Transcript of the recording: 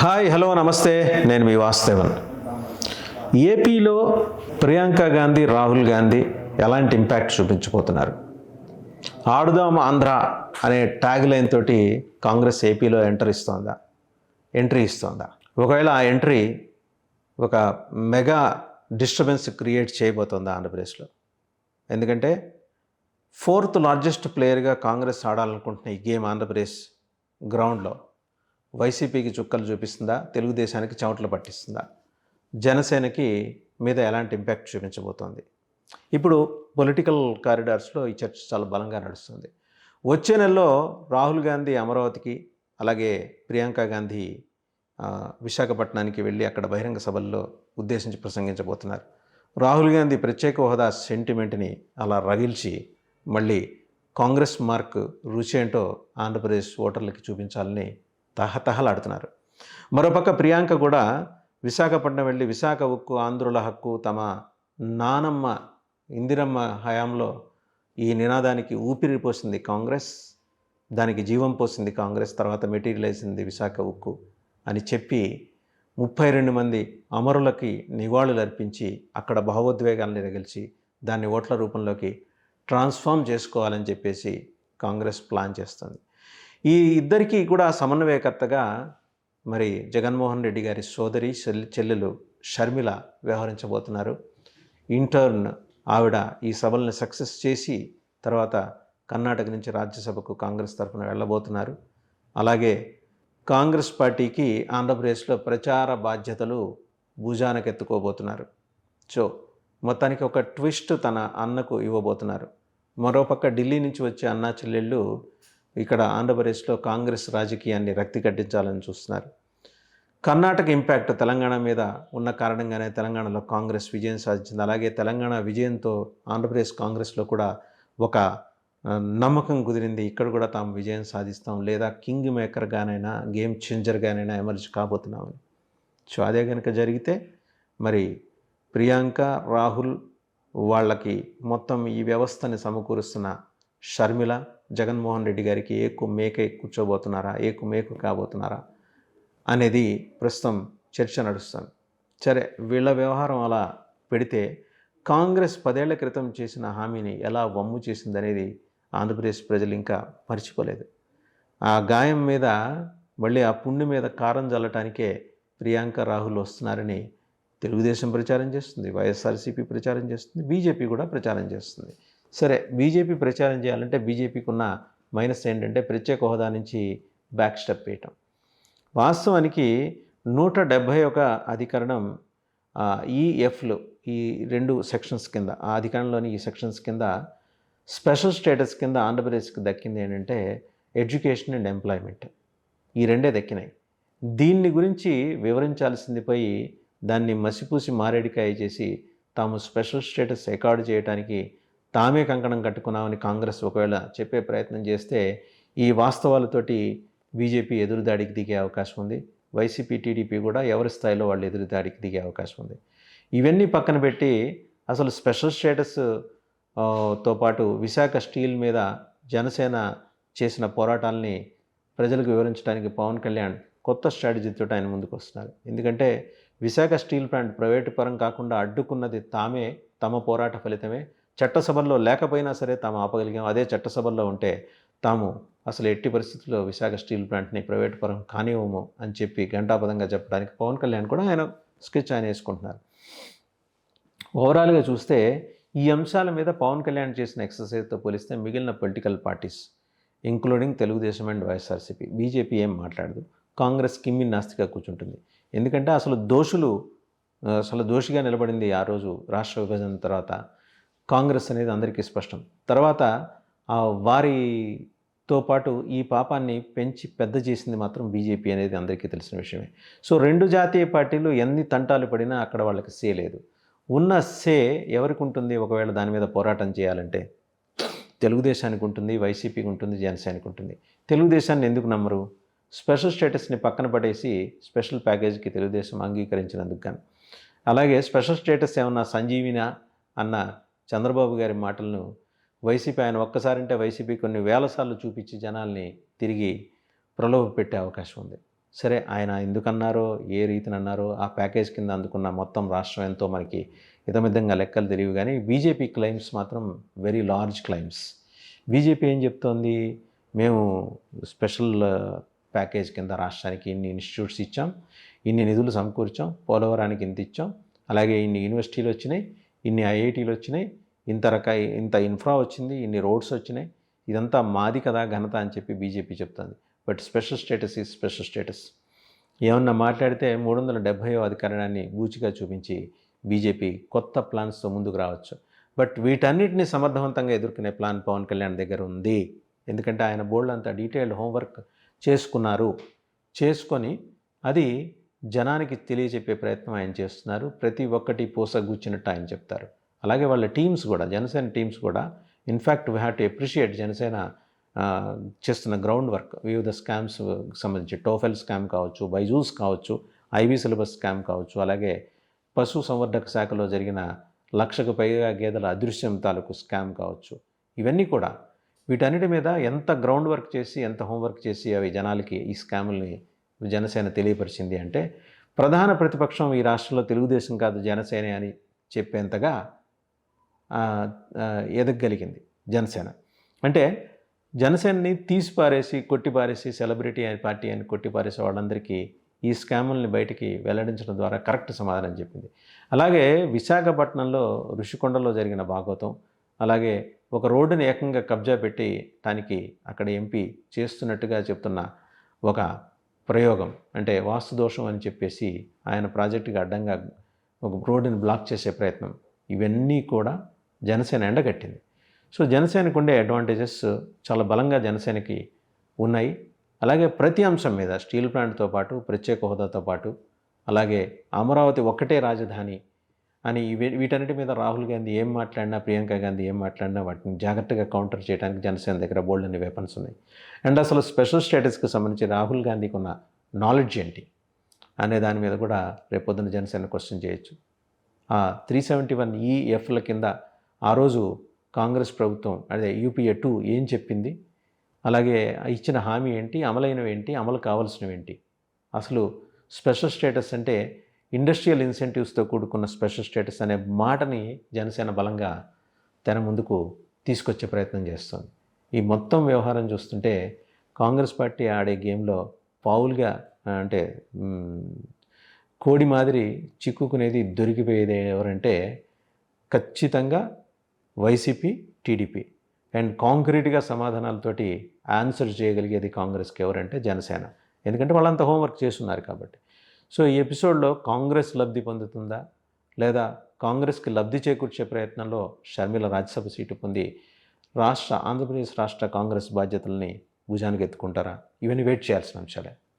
Hi hello నమస్తే. నేను మీ వాస్తవన్ ఏపీలో ప్రియాంక గాంధీ రాహుల్ గాంధీ ఎలాంటి ఇంపాక్ట్ చూపించబోతున్నారు? ఆడుదాం ఆంధ్ర అనే ట్యాగ్ లైన్ తోటి కాంగ్రెస్ ఏపీలో ఎంటర్ ఇస్తోందా? ఎంట్రీ ఇస్తోందా? ఒకవేళ ఆ ఎంట్రీ ఒక మెగా డిస్టర్బెన్స్ క్రియేట్ చేయబోతోందా ఆంధ్రప్రదేశ్లో? ఎందుకంటే ఫోర్త్ లార్జెస్ట్ ప్లేయర్గా కాంగ్రెస్ ఆడాలనుకుంటున్న ఈ గేమ్ ఆంధ్రప్రదేశ్ గ్రౌండ్లో వైసీపీకి చుక్కలు చూపిస్తుందా? తెలుగుదేశానికి చెమటలు పట్టిస్తుందా? జనసేనకి మీద ఎలాంటి ఇంపాక్ట్ చూపించబోతోంది? ఇప్పుడు పొలిటికల్ కారిడార్స్లో ఈ చర్చ చాలా బలంగా నడుస్తుంది. వచ్చే నెలలో రాహుల్ గాంధీ అమరావతికి అలాగే ప్రియాంక గాంధీ విశాఖపట్నానికి వెళ్ళి అక్కడ బహిరంగ సభల్లో ఉద్దేశించి ప్రసంగించబోతున్నారు. రాహుల్ గాంధీ ప్రత్యేక హోదా సెంటిమెంట్ని అలా రగిల్చి మళ్ళీ కాంగ్రెస్ మార్క్ రుచి ఏంటో ఆంధ్రప్రదేశ్ ఓటర్లకి చూపించాలని తహతహలాడుతున్నారు. మరోపక్క ప్రియాంక కూడా విశాఖపట్నం వెళ్ళి విశాఖ ఉక్కు ఆంధ్రుల హక్కు తమ నానమ్మ ఇందిరమ్మ హయాంలో ఈ నినాదానికి ఊపిరి పోసింది కాంగ్రెస్ దానికి జీవం పోసింది కాంగ్రెస్ తర్వాత మెటీరియలైజ్ విశాఖ ఉక్కు అని చెప్పి ముప్పై రెండు మంది అమరులకి నివాళులు అర్పించి అక్కడ భావోద్వేగాలను రగిల్చి దాన్ని ఓట్ల రూపంలోకి ట్రాన్స్ఫార్మ్ చేసుకోవాలని చెప్పేసి కాంగ్రెస్ ప్లాన్ చేస్తుంది. ఈ ఇద్దరికీ కూడా సమన్వయకర్తగా మరి జగన్మోహన్ రెడ్డి గారి సోదరి చెల్లెలు షర్మిల వ్యవహరించబోతున్నారు. ఇంటర్న్ ఆవిడ ఈ సభల్ని సక్సెస్ చేసి తర్వాత కర్ణాటక నుంచి రాజ్యసభకు కాంగ్రెస్ తరఫున వెళ్ళబోతున్నారు. అలాగే కాంగ్రెస్ పార్టీకి ఆంధ్రప్రదేశ్లో ప్రచార బాధ్యతలు భుజానకెత్తుకోబోతున్నారు సో మొత్తానికి ఒక ట్విస్ట్ తన అన్నకు ఇవ్వబోతున్నారు. మరోపక్క ఢిల్లీ నుంచి వచ్చే అన్నా చెల్లెళ్ళు ఇక్కడ ఆంధ్రప్రదేశ్లో కాంగ్రెస్ రాజకీయాన్ని రక్తి కట్టించాలని చూస్తున్నారు. కర్ణాటక ఇంపాక్ట్ తెలంగాణ మీద ఉన్న కారణంగానే తెలంగాణలో కాంగ్రెస్ విజయం సాధించింది. అలాగే తెలంగాణ విజయంతో ఆంధ్రప్రదేశ్ కాంగ్రెస్లో కూడా ఒక నమ్మకం కుదిరింది. ఇక్కడ కూడా తాము విజయం సాధిస్తాం. లేదా కింగ్ మేకర్గానైనా గేమ్ చేంజర్గానైనా ఎమర్జ్ కాబోతున్నామని సో అదే కనుక జరిగితే మరి ప్రియాంక రాహుల్ వాళ్ళకి మొత్తం ఈ వ్యవస్థని సమకూరుస్తున్న షర్మిల జగన్మోహన్ రెడ్డి గారికి ఏ మేకై కూర్చోబోతున్నారా ఏకు మేకు కాబోతున్నారా అనేది ప్రస్తుతం చర్చ నడుస్తుంది. సరే వీళ్ళ వ్యవహారం అలా పెడితే కాంగ్రెస్ పదేళ్ళ క్రితం చేసిన హామీని ఎలా వమ్ము చేసిందనేది ఆంధ్రప్రదేశ్ ప్రజలు ఇంకా మర్చిపోలేదు. ఆ గాయం మీద మళ్ళీ ఆ పుండు మీద కారం చల్లటానికే ప్రియాంక రాహుల్ వస్తున్నారని తెలుగుదేశం ప్రచారం చేస్తుంది వైఎస్ఆర్సీపీ ప్రచారం చేస్తుంది బీజేపీ కూడా ప్రచారం చేస్తుంది. సరే బీజేపీ ప్రచారం చేయాలంటే బీజేపీకి ఉన్న మైనస్ ఏంటంటే ప్రత్యేక హోదా నుంచి బ్యాక్ స్టెప్ వేయటం. వాస్తవానికి నూట డెబ్భై ఒక అధికరణం ఈ ఎఫ్లు ఈ రెండు సెక్షన్స్ కింద ఆ అధికారంలోని ఈ సెక్షన్స్ కింద స్పెషల్ స్టేటస్ కింద ఆంధ్రప్రదేశ్కి దక్కింది ఏంటంటే ఎడ్యుకేషన్ అండ్ ఎంప్లాయ్మెంట్ ఈ రెండే దక్కినాయి. దీన్ని గురించి వివరించాల్సింది పోయి దాన్ని మసిపూసి మారేడికాయ చేసి తాము స్పెషల్ స్టేటస్ రికార్డు చేయడానికి తామే కంకణం కట్టుకున్నామని కాంగ్రెస్ ఒకవేళ చెప్పే ప్రయత్నం చేస్తే ఈ వాస్తవాలతోటి బీజేపీ ఎదురుదాడికి దిగే అవకాశం ఉంది. వైసీపీ టీడీపీ కూడా ఎవరి స్థాయిలో వాళ్ళు ఎదురుదాడికి దిగే అవకాశం ఉంది. ఇవన్నీ పక్కన పెట్టి అసలు స్పెషల్ స్టేటస్తో పాటు విశాఖ స్టీల్ మీద జనసేన చేసిన పోరాటాలని ప్రజలకు వివరించడానికి పవన్ కళ్యాణ్ కొత్త స్ట్రాటజీతో ఆయన ముందుకు వస్తున్నారు. ఎందుకంటే విశాఖ స్టీల్ ప్లాంట్ ప్రైవేటు పరం కాకుండా అడ్డుకున్నది తామే తమ పోరాట ఫలితమే. చట్టసభల్లో లేకపోయినా సరే తాము ఆపగలిగాం. అదే చట్టసభల్లో ఉంటే తాము అసలు ఎట్టి పరిస్థితుల్లో విశాఖ స్టీల్ ప్లాంట్ని ప్రైవేట్ పరం కానివ్వము అని చెప్పి గంటాపదంగా చెప్పడానికి పవన్ కళ్యాణ్ కూడా ఆయన స్కెచ్ ఆయన వేసుకుంటున్నారు. ఓవరాల్గా చూస్తే ఈ అంశాల మీద పవన్ కళ్యాణ్ చేసిన ఎక్సర్సైజ్తో పోలిస్తే మిగిలిన political parties including Telugu Desam and YSRCP BJP ఏం మాట్లాడదు. కాంగ్రెస్ కిమ్మి నాస్తిగా కూర్చుంటుంది. ఎందుకంటే అసలు దోషులు అసలు దోషిగా నిలబడింది ఆ రోజు రాష్ట్ర విభజన తర్వాత కాంగ్రెస్ అనేది అందరికీ స్పష్టం. తర్వాత ఆ వారితో పాటు ఈ పాపాన్ని పెంచి పెద్ద చేసింది మాత్రం బీజేపీ అనేది అందరికీ తెలిసిన విషయమే. సో రెండు జాతీయ పార్టీలు ఎన్ని తంటాలు పడినా అక్కడ వాళ్ళకి సే లేదు. ఉన్న సే ఎవరికి ఉంటుంది? ఒకవేళ దాని మీద పోరాటం చేయాలంటే తెలుగుదేశానికి ఉంటుంది వైసీపీకి ఉంటుంది జనసేనకి ఉంటుంది. తెలుగుదేశాన్ని ఎందుకు నమ్మరు? స్పెషల్ స్టేటస్ని పక్కన పడేసి స్పెషల్ ప్యాకేజీకి తెలుగుదేశం అంగీకరించినందుకు కానీ అలాగే స్పెషల్ స్టేటస్ ఏమన్నా సంజీవిన అన్న చంద్రబాబు గారి మాటలను వైసీపీ ఆయన ఒక్కసారంటే వైసీపీ కొన్ని వేల సార్లు చూపించి జనాల్ని తిరిగి ప్రలోభ పెట్టే అవకాశం ఉంది. సరే ఆయన ఎందుకన్నారో ఏ రీతిని అన్నారో ఆ ప్యాకేజ్ కింద అందుకున్న మొత్తం రాష్ట్రం ఎంతో మనకి ఇతమిద్దంగా లెక్కలు తెలియవు కానీ బీజేపీ క్లైమ్స్ మాత్రం వెరీ లార్జ్ క్లైమ్స్ బీజేపీ ఏం చెప్తోంది? మేము స్పెషల్ ప్యాకేజ్ కింద రాష్ట్రానికి ఇన్ని ఇన్స్టిట్యూట్స్ ఇచ్చాం ఇన్ని నిధులు సమకూర్చాం పోలవరానికి ఇంత ఇచ్చాం అలాగే ఇన్ని యూనివర్సిటీలు వచ్చినాయి ఇన్ని ఐఐటీలు వచ్చినాయి ఇంత రక ఇంత ఇన్ఫ్రా వచ్చింది ఇన్ని రోడ్స్ వచ్చినాయి ఇదంతా మాది కదా ఘనత అని చెప్పి బీజేపీ చెప్తుంది. But special status is special status. ఏమన్నా మాట్లాడితే మూడు వందల డెబ్భైవ అధికారాన్ని బూచిగా చూపించి బీజేపీ కొత్త ప్లాన్స్తో ముందుకు రావచ్చు. బట్ వీటన్నిటిని సమర్థవంతంగా ఎదుర్కొనే ప్లాన్ పవన్ కళ్యాణ్ దగ్గర ఉంది. ఎందుకంటే ఆయన బోర్డు అంతా డీటెయిల్డ్ హోంవర్క్ చేసుకున్నారు. చేసుకొని అది జనానికి తెలియజెప్పే ప్రయత్నం ఆయన చేస్తున్నారు. ప్రతి ఒక్కటి పూసగుచ్చినట్టు ఆయన చెప్తారు. అలాగే వాళ్ళ టీమ్స్ కూడా జనసేన టీమ్స్ కూడా in fact we have to appreciate Janasena చేస్తున్న గ్రౌండ్ వర్క్ వివిధ స్కామ్స్ సంబంధించి టోఫెల్ స్కామ్ కావచ్చు బైజూస్ కావచ్చు ఐబీ సిలబస్ స్కామ్ కావచ్చు అలాగే పశు సంవర్ధక శాఖలో జరిగిన లక్షకు పైగా గేదెల అదృశ్యం తాలూకు స్కామ్ కావచ్చు. ఇవన్నీ కూడా వీటన్నిటి మీద ఎంత గ్రౌండ్ వర్క్ చేసి ఎంత హోంవర్క్ చేసి అవి జనాలకి ఈ స్కాముల్ని జనసేన తెలియపరిచింది అంటే ప్రధాన ప్రతిపక్షం ఈ రాష్ట్రంలో తెలుగుదేశం కాదు జనసేన అని చెప్పేంతగా ఆ, ఎదగగలిగింది జనసేన. అంటే జనసేనని తీసిపారేసి కొట్టిపారేసి సెలబ్రిటీ అని పార్టీ అని కొట్టిపారేసే వాళ్ళందరికీ ఈ స్కాముల్ని బయటికి వెల్లడించడం ద్వారా కరెక్ట్ సమాధానం చెప్పింది. అలాగే విశాఖపట్నంలో ఋషికొండలో జరిగిన భాగవతం అలాగే ఒక రోడ్డుని ఏకంగా కబ్జా పెట్టి దానికి అక్కడ ఎంపీ చేస్తున్నట్టుగా చెప్తున్న ఒక ప్రయోగం అంటే వాస్తు దోషం అని చెప్పేసి ఆయన ప్రాజెక్టుకి అడ్డంగా ఒక రోడ్డుని బ్లాక్ చేసే ప్రయత్నం. ఇవన్నీ కూడా జనసేన ఎండగట్టింది. సో జనసేనకు ఉండే అడ్వాంటేజెస్ చాలా బలంగా జనసేనకి ఉన్నాయి. అలాగే ప్రతి అంశం మీద స్టీల్ ప్లాంట్తో పాటు ప్రత్యేక హోదాతో పాటు అలాగే అమరావతి ఒక్కటే రాజధాని అని వీటన్నిటి మీద రాహుల్ గాంధీ ఏం మాట్లాడినా ప్రియాంక గాంధీ ఏం మాట్లాడినా వాటిని జాగ్రత్తగా కౌంటర్ చేయడానికి జనసేన దగ్గర బోల్డ్ అనే వెపన్స్ ఉన్నాయి. అండ్ అసలు స్పెషల్ స్టేటస్కి సంబంధించి రాహుల్ గాంధీకి ఉన్న నాలెడ్జ్ ఏంటి అనే దాని మీద కూడా రేపొద్దున జనసేన క్వశ్చన్ చేయొచ్చు. ఆ త్రీ సెవెంటీ వన్ ఈఎఫ్ల కింద ఆ రోజు కాంగ్రెస్ ప్రభుత్వం అదే యూపీఏ టూ ఏం చెప్పింది? అలాగే ఇచ్చిన హామీ ఏంటి? అమలైనవి ఏంటి? అమలు కావాల్సినవి ఏంటి? అసలు స్పెషల్ స్టేటస్ అంటే ఇండస్ట్రియల్ ఇన్సెంటివ్స్తో కూడుకున్న స్పెషల్ స్టేటస్ అనే మాటని జనసేన బలంగా తన ముందుకు తీసుకొచ్చే ప్రయత్నం చేస్తుంది. ఈ మొత్తం వ్యవహారం చూస్తుంటే కాంగ్రెస్ పార్టీ ఆడే గేమ్లో పావులుగా అంటే కోడి మాదిరి చిక్కుకునేది దొరికిపోయేది ఎవరంటే ఖచ్చితంగా వైసీపీ టీడీపీ. అండ్ కాంక్రీట్గా సమాధానాలతోటి ఆన్సర్ చేయగలిగేది కాంగ్రెస్కి ఎవరంటే జనసేన. ఎందుకంటే వాళ్ళంతా హోంవర్క్ చేస్తున్నారు కాబట్టి. సో ఈ ఎపిసోడ్లో కాంగ్రెస్ లబ్ధి పొందుతుందా? లేదా కాంగ్రెస్కి లబ్ధి చేకూర్చే ప్రయత్నంలో షర్మిల రాజ్యసభ సీటు పొంది రాష్ట్ర ఆంధ్రప్రదేశ్ రాష్ట్ర కాంగ్రెస్ బాధ్యతల్ని భుజానికి ఎత్తుకుంటారా? ఇవన్నీ వెయిట్ చేయాల్సిన అంశాలే.